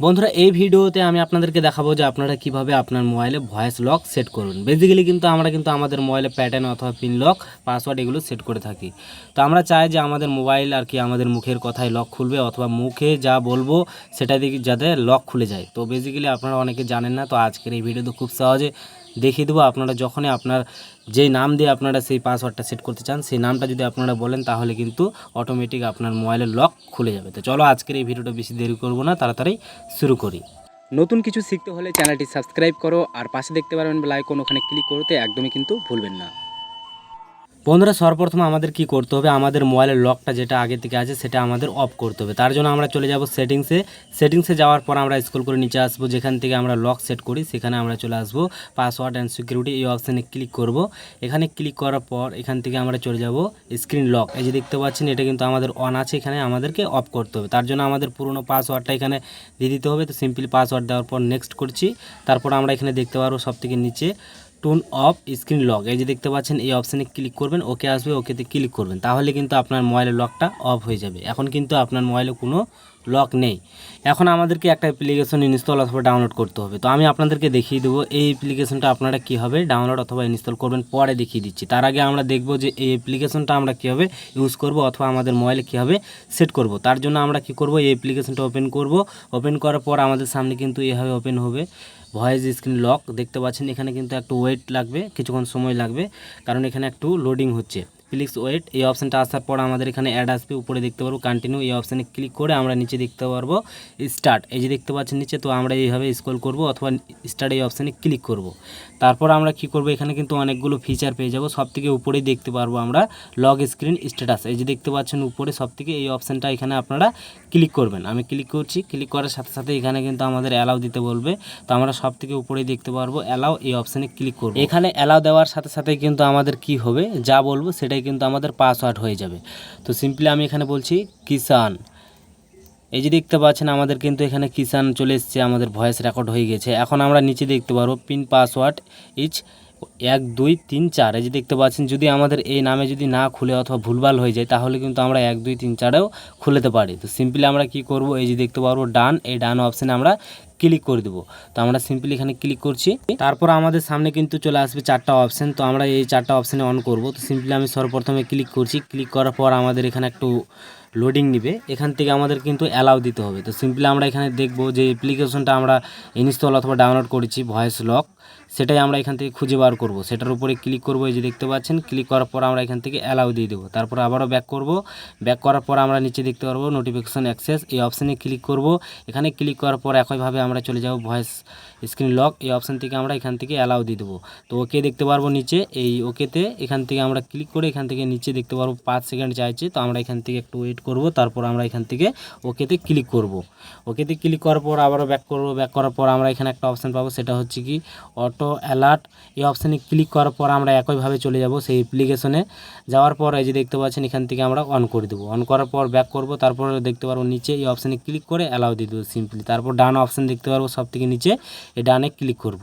বন্ধুরা, এই ভিডিওতে আমি আপনাদেরকে দেখাবো যে আপনারা কীভাবে আপনার মোবাইলে ভয়েস লক সেট করুন। বেসিক্যালি কিন্তু আমরা কিন্তু আমাদের মোবাইলে প্যাটার্ন অথবা পিন লক পাসওয়ার্ড এগুলো সেট করে থাকি। তো আমরা চাই যে আমাদের মোবাইল আর কি আমাদের মুখের কথায় লক খুলবে অথবা মুখে যা বলব সেটা দিকে যাতে লক খুলে যায়। তো বেসিক্যালি আপনারা অনেকে জানেন না, তো আজকের এই ভিডিওতে খুব সহজে দেখিয়ে দেবো। আপনারা যখনই আপনার যেই নাম দিয়ে আপনারা সেই পাসওয়ার্ডটা সেট করতে চান, সেই নামটা যদি আপনারা বলেন, তাহলে কিন্তু অটোমেটিক আপনার মোবাইলের লক খুলে যাবে। তো চলো আজকের এই ভিডিওটা বেশি দেরি করব না, তাড়াতাড়ি শুরু করি। নতুন কিছু শিখতে হলে চ্যানেলটি সাবস্ক্রাইব করো, আর পাশে দেখতে পারবেন বেল আইকন ওখানে ক্লিক করতে একদমই কিন্তু ভুলবেন না। বন্ধুরা, সর্বপ্রথম আমাদের কি করতে হবে? আমাদের মোবাইলের লকটা যেটা আগে থেকে আছে, সেটা আমাদের অফ করতে হবে। তার জন্য আমরা চলে যাব সেটিংসে সেটিংসে যাওয়ার পর আমরা স্কুল করে নিচে আসব। যেখান থেকে আমরা লক সেট করি, সেখানে আমরা চলে আসব। পাসওয়ার্ড অ্যান্ড সিকিউরিটি এই অপশানে ক্লিক করব। এখানে ক্লিক করার পর এখান থেকে আমরা চলে যাব স্ক্রিন লক এই যে দেখতে পাচ্ছেন, এটা কিন্তু আমাদের অন আছে, এখানে আমাদেরকে অফ করতে হবে। তার জন্য আমাদের পুরনো পাসওয়ার্ডটা এখানে দিয়ে দিতে হবে। তো সিম্পলি পাসওয়ার্ড দেওয়ার পর নেক্সট করছি। তারপর আমরা এখানে দেখতে পারব সব থেকে নিচে। টোন অফ স্ক্রিন লক এই যে দেখতে পাচ্ছেন, এই অপশানে ক্লিক করবেন ওকে আসবে ওকেতে ক্লিক করবেন। তাহলে কিন্তু আপনার মোবাইলের লকটা অফ হয়ে যাবে। এখন কিন্তু আপনার মোবাইলে কোনো লক নেই। এখন আমাদেরকে একটা অ্যাপ্লিকেশন ইনস্টল অথবা ডাউনলোড করতে হবে। তো আমি আপনাদেরকে দেখিয়ে দেবো এই অ্যাপ্লিকেশনটা আপনারা কীভাবে ডাউনলোড অথবা ইনস্টল করবেন, পরে দেখিয়ে দিচ্ছি। তার আগে আমরা দেখব যে এই অ্যাপ্লিকেশনটা আমরা কীভাবে ইউজ করব অথবা আমাদের মোবাইলে কীভাবে সেট করব। তার জন্য আমরা কি করব, এই অ্যাপ্লিকেশনটা ওপেন করব। ওপেন করার পর আমাদের সামনে কিন্তু এভাবে ওপেন হবে। ভয়েস স্ক্রিন লক দেখতে পাচ্ছেন এখানে কিন্তু একটু ওয়েট লাগবে, কিছুক্ষণ সময় লাগবে, কারণ এখানে একটু লোডিং হচ্ছে। প্লিজ ওয়েট এই অপশানটা আসার পর আমাদের এখানে অ্যাড আসবে। উপরে দেখতে পারব কন্টিনিউ এই অপশানে ক্লিক করে আমরা নিচে দেখতে পারব স্টার্ট এই যে দেখতে পাচ্ছেন নিচে, তো আমরা এইভাবে স্ক্রল করব অথবা স্টার্ট এই অপশানে ক্লিক করব। তারপর আমরা কি করব? এখানে কিন্তু অনেকগুলো ফিচার পেয়ে যাব। সব থেকে উপরেই দেখতে পারব আমরা লগ স্ক্রিন স্ট্যাটাস এই যে দেখতে পাচ্ছেন উপরে সব থেকে এই অপশানটা এখানে আপনারা ক্লিক করবেন। আমি ক্লিক করছি ক্লিক করার সাথে সাথে এখানে কিন্তু আমাদের অ্যালাউ দিতে বলবে। তো আমরা সব থেকে উপরেই দেখতে পারব অ্যালাউ এই অপশানে ক্লিক করব। এখানে অ্যালাউ দেওয়ার সাথে সাথে কিন্তু আমাদের কি হবে? যা বলব সেটাই কিন্তু আমাদের পাসওয়ার্ড হয়ে যাবে। তো সিম্পলি আমি এখানে বলছি কিষান এই যে দেখতে পাচ্ছেন, আমাদের কিন্তু এখানে কিষান চলে এসছে, আমাদের ভয়েস রেকর্ড হয়ে গেছে। এখন আমরা নিচে দেখতে পারব পিন পাসওয়ার্ড ইচ এক, দুই, তিন, চার। এই যে দেখতে পাচ্ছেন, যদি আমাদের এই নামে যদি না খুলে অথবা ভুলভাল হয়ে যায়, তাহলে কিন্তু আমরা এক, দুই, তিন, চারেও খুলেতে পারি। তো সিম্পলি আমরা কি করব, এই যে দেখতে পারব ডান এই ডান অপশানে আমরা ক্লিক করে দেবো। তো আমরা সিম্পলি এখানে ক্লিক করছি। তারপর আমাদের সামনে কিন্তু চলে আসবে চারটা অপশান তো আমরা এই চারটা অপশানে অন করব। তো সিম্পলি আমি সর্বপ্রথমে ক্লিক করছি। ক্লিক করার পর আমাদের এখানে একটু লোডিং নিবে। এখান থেকে আমাদের কিন্তু অ্যালাউ দিতে হবে। তো সিম্পলি আমরা এখানে দেখব যে অ্যাপ্লিকেশনটা আমরা ইনস্টল অথবা ডাউনলোড করেছি ভয়েস লক সেটাই আমরা এখান থেকে খুঁজে বার করব। সেটার উপরে ক্লিক করব, এই যে দেখতে পাচ্ছেন। ক্লিক করার পর আমরা এখান থেকে অ্যালাউ দিয়ে দেবো। তারপর আবারও ব্যাক করব। ব্যাক করার পর আমরা নিচে দেখতে পারব নোটিফিকেশন অ্যাক্সেস এই অপশানে ক্লিক করব। এখানে ক্লিক করার পর একইভাবে আমরা চলে যাব ভয়েস স্ক্রিন লক এই অপশান থেকে আমরা এখান থেকে অ্যালাউ দিয়ে দেবো। তো ওকে দেখতে পারব নিচে, এই ওকেতে এখান থেকে আমরা ক্লিক করে এখান থেকে নিচে দেখতে পারব পাঁচ সেকেন্ড চাইছে, তো আমরা এখান থেকে একটু ওয়েট করব, তারপর আমরা এখান থেকে ওকেতে ক্লিক করব। ওকেতে ক্লিক করার পর আবারও ব্যাক করব ব্যাক করার পর আমরা এখানে একটা অপশান পাবো, সেটা হচ্ছে কি অটো অ্যালার্ট এই অপশানে ক্লিক করার পর আমরা একইভাবে চলে যাব সেই অ্যাপ্লিকেশনে যাওয়ার পর এই যে দেখতে পাচ্ছেন, এখান থেকে আমরা অন করে দেবো। অন করার পর ব্যাক করব, তারপর দেখতে পারব নিচে এই অপশানে ক্লিক করে অ্যালাউ দিয়ে দেবো সিম্পলি তারপর ডান অপশান দেখতে পারব সব থেকে নিচে। এই ডানে ক্লিক করব।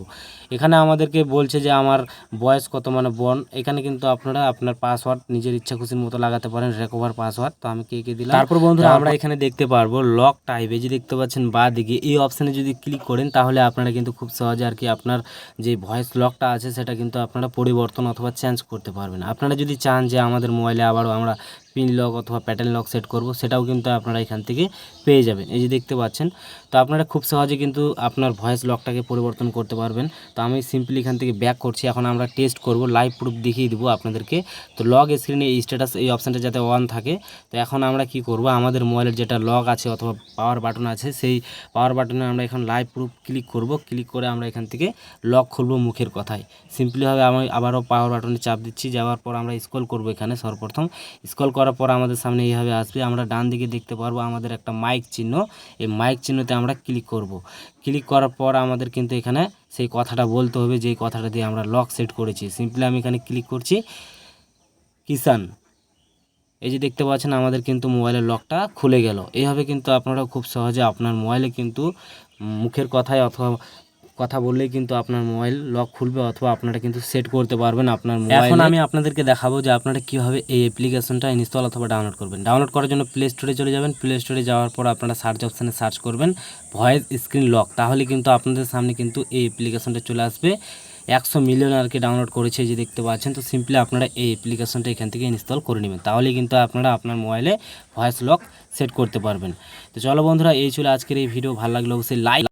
এখানে আমাদেরকে বলছে যে আমার বয়স কত মানে বন? এখানে কিন্তু আপনারা আপনার পাসওয়ার্ড নিজের ইচ্ছা খুশির মতো লাগাতে পারেন রেকভার পাসওয়ার্ড তো আমি কে কে দিলাম? তারপর বন্ধুরা আমরা এখানে দেখতে পারব লক টাইপ যে দেখতে পাচ্ছেন বা দিকে এই অপশানে যদি ক্লিক করেন তাহলে আপনারা কিন্তু খুব সহজে আর কি আপনার যে ভয়েস লকটা আছে সেটা কিন্তু আপনারা পরিবর্তন অথবা চেঞ্জ করতে পারবেন। আপনারা যদি চান যে আমাদের মোবাইলে আবারও আমরা পিন লক অথবা প্যাটার্ন লক সেট করব, সেটাও কিন্তু আপনারা এখান থেকে পেয়ে যাবেন। এই যে দেখতে পাচ্ছেন, তো আপনারা খুব সহজে কিন্তু আপনার ভয়েস লকটাকে পরিবর্তন করতে পারবেন। তো আমি সিম্পলি এখান থেকে ব্যাক করছি, এখন আমরা টেস্ট করব লাইভ প্রুফ দেখিয়ে দেবো আপনাদেরকে। তো লগ স্ক্রিনে এই স্ট্যাটাস এই অপশানটা যাতে অন থাকে, তো এখন আমরা কি করব, আমাদের মোবাইলের যেটা লক আছে অথবা পাওয়ার বাটন আছে, সেই পাওয়ার বাটনে আমরা এখন লাইভ প্রুফ ক্লিক করব। ক্লিক করে আমরা এখান থেকে লক খুলবো মুখের কথায়। সিম্পলিভাবে আমি আবারও পাওয়ার বাটনে চাপ দিচ্ছি, যাওয়ার পর আমরা স্ক্রল করব এখানে সর্বপ্রথম। স্ক্রল করার পর আমাদের সামনে এইভাবে আসবে। আমরা ডান দিকে দেখতে পারব আমাদের একটা মাইক চিহ্ন। এই মাইক চিহ্নতে আমরা ক্লিক করব। ক্লিক করার পর আমাদের কিন্তু এখানে সেই কথাটা বলতে হবে, যেই কথাটা দিয়ে আমরা লক সেট করেছি। সিম্পলি আমি এখানে ক্লিক করছি কিষান এই যে দেখতে পাচ্ছেন আমাদের কিন্তু মোবাইলের লকটা খুলে গেল। এইভাবে কিন্তু আপনারা খুব সহজে আপনার মোবাইলে কিন্তু মুখের কথায় অথবা কথা বললেই কিন্তু আপনার মোবাইল লক খুলবে অথবা আপনারা কিন্তু সেট করতে পারবেন আপনার মোবাইল। এখন আমি আপনাদেরকে দেখাবো যে আপনারা কীভাবে এই অ্যাপ্লিকেশনটা ইনস্টল অথবা ডাউনলোড করবেন। ডাউনলোড করার জন্য প্লে স্টোরে চলে যাবেন। প্লে স্টোরে যাওয়ার পর আপনারা সার্চ অপশানে সার্চ করবেন ভয়েস স্ক্রিন লক তাহলে কিন্তু আপনাদের সামনে কিন্তু এই অ্যাপ্লিকেশনটা চলে আসবে। একশো মিলিয়ন আর কি ডাউনলোড করেছে যে দেখতে পাচ্ছেন তো সিম্পলি আপনারা এই অ্যাপ্লিকেশনটা এখান থেকে ইনস্টল করে নেবেন। তাহলে কিন্তু আপনারা আপনার মোবাইলে ভয়েস লক সেট করতে পারবেন। তো চলো বন্ধুরা এই ছিল আজকের এই ভিডিও ভালো লাগলে অবশ্যই লাইক